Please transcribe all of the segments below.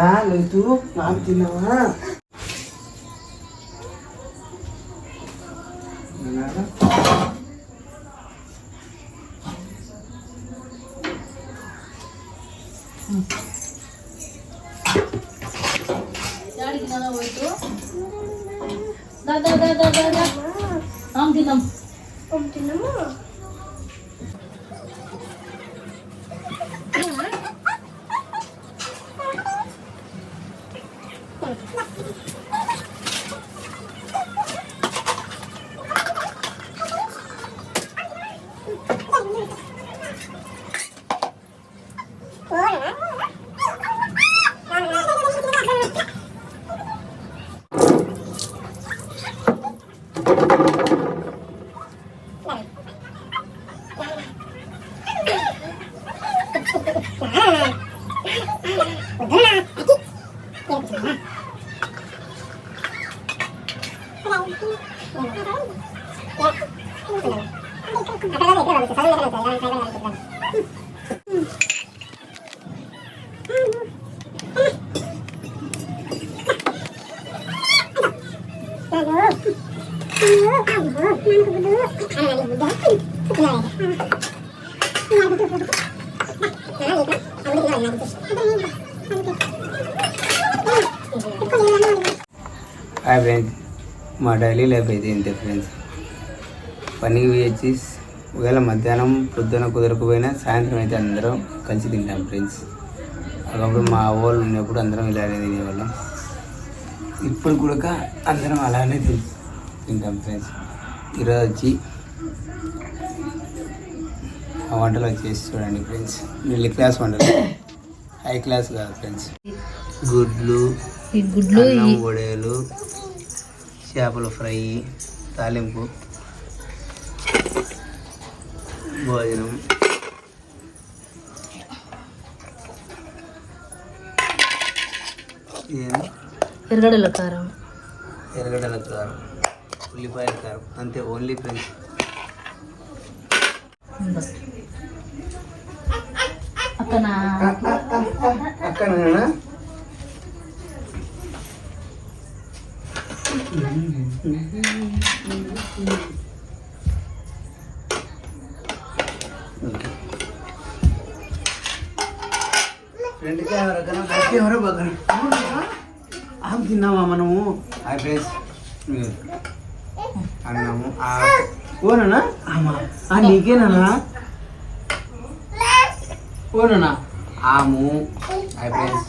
Tara, lito. Maabdi na nga. Dada, dada, dada, dada. Ang dinam. Ang dinam. Ang dinam. Hi friends, మా daily life అయితే ఇంతే friends పనికి వేచి ఒకవేళ మధ్యాహ్నం పొద్దున కుదరకపోయినా సాయంత్రం అయితే అందరం కలిసి తింటాం ఫ్రెండ్స్ ఒకప్పుడు మా వాళ్ళు ఉన్నప్పుడు అందరం ఇలానే తినేవాళ్ళం. ఇప్పుడు కూడా అందరం అలానే తిన్ తింటాం ఫ్రెండ్స్ ఈరోజు వచ్చి ఆ వంటలు వచ్చేసి చూడండి ఫ్రెండ్స్ మిడిల్ క్లాస్ వంటలు. హై క్లాస్ కాదు ఫ్రెండ్స్ గుడ్లు గుడ్లు వడలు చేపల ఫ్రై తాలింపు భోజనం. ఎరగడల కారం. ఎర్రగడ్డల కారం ఉల్లిపాయల కారం అంతే ఓన్లీ ఫ్రెండ్స్ ఉందా. అక్కన? బెండకాయ ఎవరకన్నా బెండకాయ ఎవరో బగ్గన ఆకు తిన్నామా మనము? ఆ ఫ్రెండ్స్. అన్నాము. ఓనా ఆ నీకేనా ఓనా ఆము. Hi friends.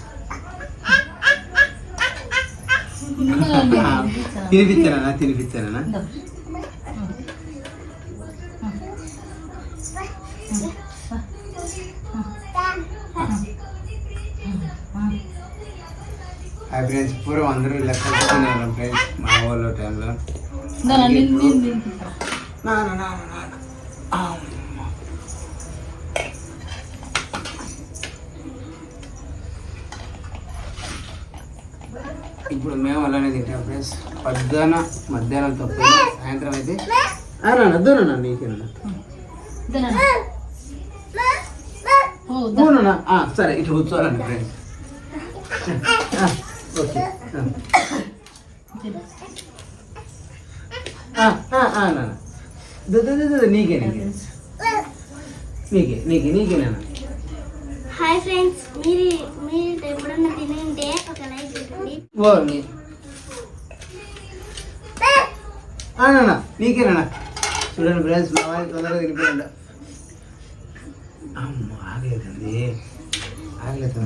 తినిపించానా తినిపించానా ఫ్రెండ్స్ పూర్వం అందరూ లెక్క తినేవాళ్ళం ఫ్రెండ్స్ మా వాళ్ళ టైంలో. ఇప్పుడు మేము అలానే తింటాం ఫ్రెండ్స్. పొద్దున మధ్యాహ్నం తప్ప సాయంత్రం అయితే అద్దోనన్నా నీకేనా సరే ఇటు కూర్చోవాలండి ఫ్రెండ్స్. ఓకే నాన్న నీకే నీకే నీకే నీకే నీకే నాన్న హాయ్ ఫ్రెండ్స్ మీరు మీరు ఎప్పుడన్నా తిని ఉంటే ఒక లైక్ ఇవ్వండి ఓ నాన్న నీకే నాన్న చూడండి ఫ్రెండ్స్ మా వారికి తొందరగా తినిపోయిండ. అమ్మ ఆగలేదండి ఆగలేదు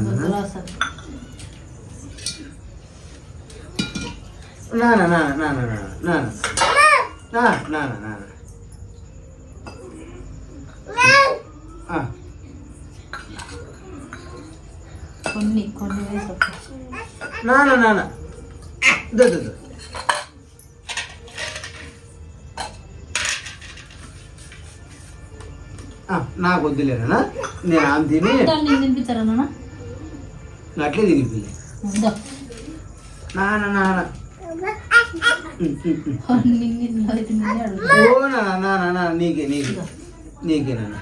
నాన్న నాన్న నాన్న నాన్న నాన్న నాన్న నాన్న కొన్ని కొన్ని నాన్న నాన్న దో దో నాకు వద్దులేనా నేను ఆమె తిని తినిపిస్తారా నాన్న? అట్లే తినిపించలే నాన్న నాన్న ఓ నా నా నా నీకే నీకే నీకే నాన్న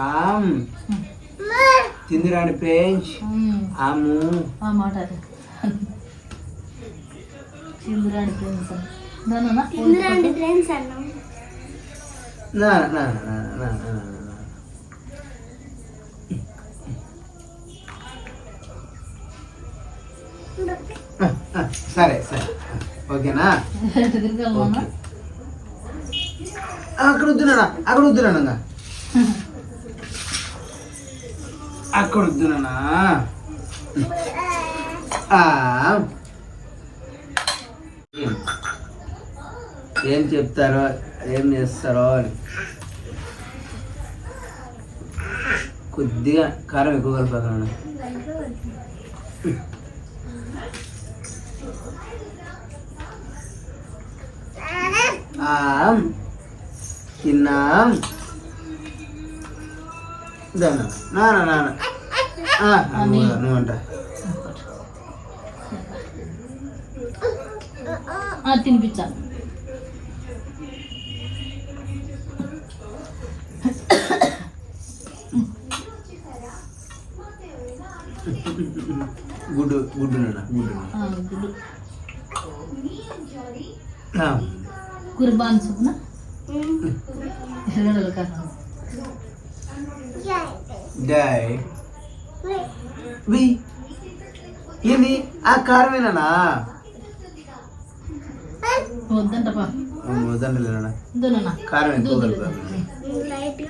Um. తిందిరాని ఫ్రెంచ్ ఆము ఆ మాట అది. చిందురాడి ఫ్రెండ్స్ దానా ఇందురండి ఫ్రెండ్స్ అన్నాం. నా నా నా నా సరే సరే. ఓకేనా? అక్కడ వద్దునా అక్కడ వద్దునా అక్కడ వద్దునా ఏం చెప్తారో ఏం చేస్తారో అని. కొద్దిగా కారం ఎక్కువ కలిపాను ఆమ్ తిన్నాం. నువ్వంట తినిపించాలి గుడ్డు గుడ్డు గుడ్డు గుడ్డు. కుర్బాన్ చొప్పున ఎరగడలు కాదు డై వి ఏంది ఆ కారమేనా వద్దంటపా వద్దంటలేనా వద్దునా కారం ఎక్కువ కలిపాను లైట్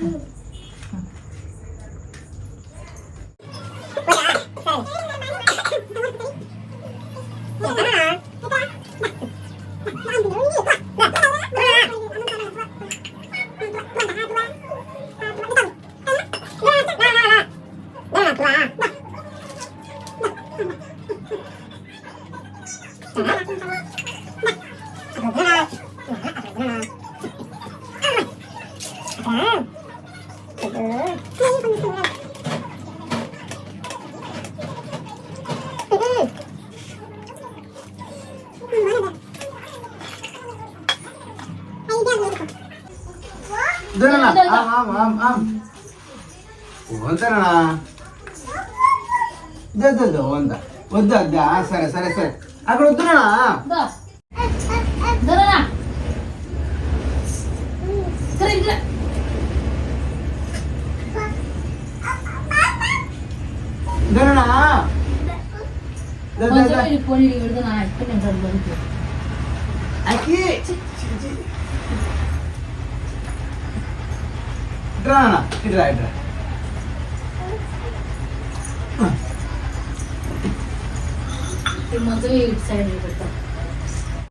వద్దు వంద వద్దు వద్దా సరే సరే సరే అక్కడ వద్దునా దా దొరనా సరే मज़ा ही एट नहीं होतं